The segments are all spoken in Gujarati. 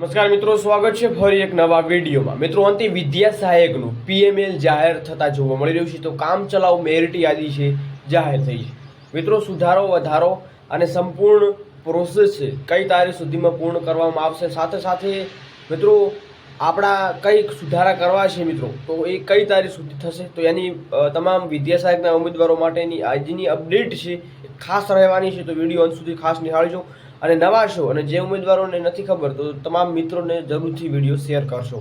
નમસ્કાર મિત્રો, સ્વાગત છે ફરી એક નવા વિડીયોમાં. મિત્રો, અંતે વિદ્યા સહાયકનું પીએમએલ જાહેર થતા જોવા મળી રહ્યું છે. તો કામ ચલાવ મેરિટ યાદી છે, જાહેર થઈ છે. મિત્રો, સુધારો, વધારો અને સંપૂર્ણ પ્રોસેસ છે, કઈ તારીખ સુધીમાં પૂર્ણ કરવામાં આવશે? સાથે સાથે, મિત્રો, આપણા કઈ સુધારા કરવા છે મિત્રો, તો એ કઈ તારીખ સુધી થશે? તો એની તમામ વિદ્યા સહાયકના ઉમેદવારો માટેની આજની અપડેટ છે ખાસ રહેવાની છે. તો વીડિયો અંત સુધી ખાસ નિહાળજો. અને નવા છો અને જે ઉમેદવારોને નથી ખબર તો તમામ મિત્રોને જરૂરથી વીડિયો શેર કરશો.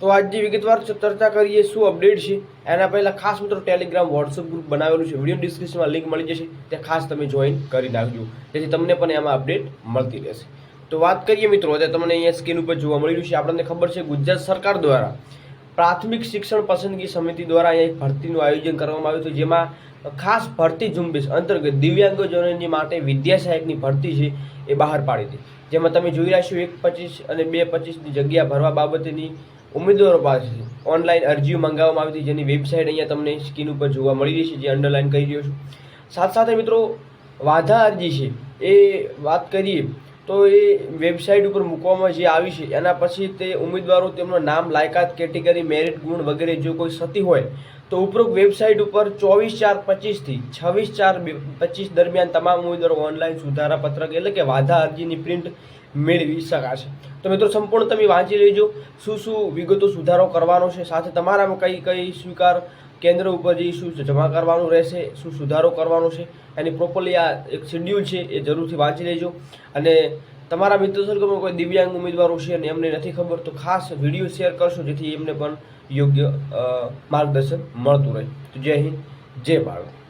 તો આજની વિગતવાર ચર્ચા કરીએ શું અપડેટ છે, એના પહેલાં ખાસ મિત્રો ટેલિગ્રામ વોટ્સઅપ ગ્રુપ બનાવેલું છે, વીડિયો ડિસ્ક્રિપ્શનમાં લિંક મળી જશે ત્યાં ખાસ તમે જોઈન કરી નાખજો, જેથી તમને પણ એમાં અપડેટ મળતી રહેશે. તો વાત કરીએ મિત્રો, અત્યારે તમને અહીંયા સ્ક્રીન ઉપર જોવા મળી રહ્યું છે, આપણને ખબર છે ગુજરાત સરકાર દ્વારા પ્રાથમિક શિક્ષણ પસંદગી સમિતિ દ્વારા અહીંયા ભરતીનું આયોજન કરવામાં આવ્યું હતું, જેમાં ખાસ ભરતી ઝુંબેશ અંતર્ગત દિવ્યાંગજનોની માટે વિદ્યા સહાયકની ભરતી છે એ બહાર પાડી હતી. જેમાં તમે જોઈ રહ્યા છો, એક પચીસ અને બે પચીસની જગ્યા ભરવા બાબતેની ઉમેદવારો પાસે ઓનલાઈન અરજીઓ મંગાવવામાં આવી હતી, જેની વેબસાઇટ અહીંયા તમને સ્ક્રીન ઉપર જોવા મળી રહી છે, જે અંડરલાઇન કરી રહ્યો છું. સાથે સાથે મિત્રો, વાધા અરજી છે, એ વાત કરીએ તો એ વેબસાઇટ ઉપર મૂકવામાં જે આવી છે, એના પછી તે ઉમેદવારો તેમનું નામ, લાયકાત, કેટેગરી, મેરિટ, ગુણ વગેરે જો કોઈ થતી હોય, તો ઉપરોક્ત વેબસાઇટ ઉપર ચોવીસ ચાર પચીસથી છવ્વીસ ચાર પચીસ દરમિયાન તમામ ઉમેદવારો ઓનલાઈન સુધારા પત્રક એટલે કે વાધા અરજીની પ્રિન્ટ મેળવી શકાશે. તો મિત્રો, સંપૂર્ણ તમે વાંચી લેજો. શું શું વિગતો સુધારો કરવાનો છે, સાથે તમારામાં કઈ કઈ સ્વીકાર કેન્દ્ર ઉપર જે શું જમા કરવાનું રહેશે, શું સુધારો કરવાનો છે, એની પ્રોપરલી આ એક શેડ્યુલ છે, એ જરૂરથી વાંચી લેજો. અને તમારા મિત્ર સર્કલમાં કોઈ દિવ્યાંગ ઉમેદવારો છે અને એમને નથી ખબર, તો ખાસ વીડિયો શેર કરશો, જેથી એમને પણ યોગ્ય માર્ગદર્શન મળતું રહે. જય હિન્દ, જય ભારત.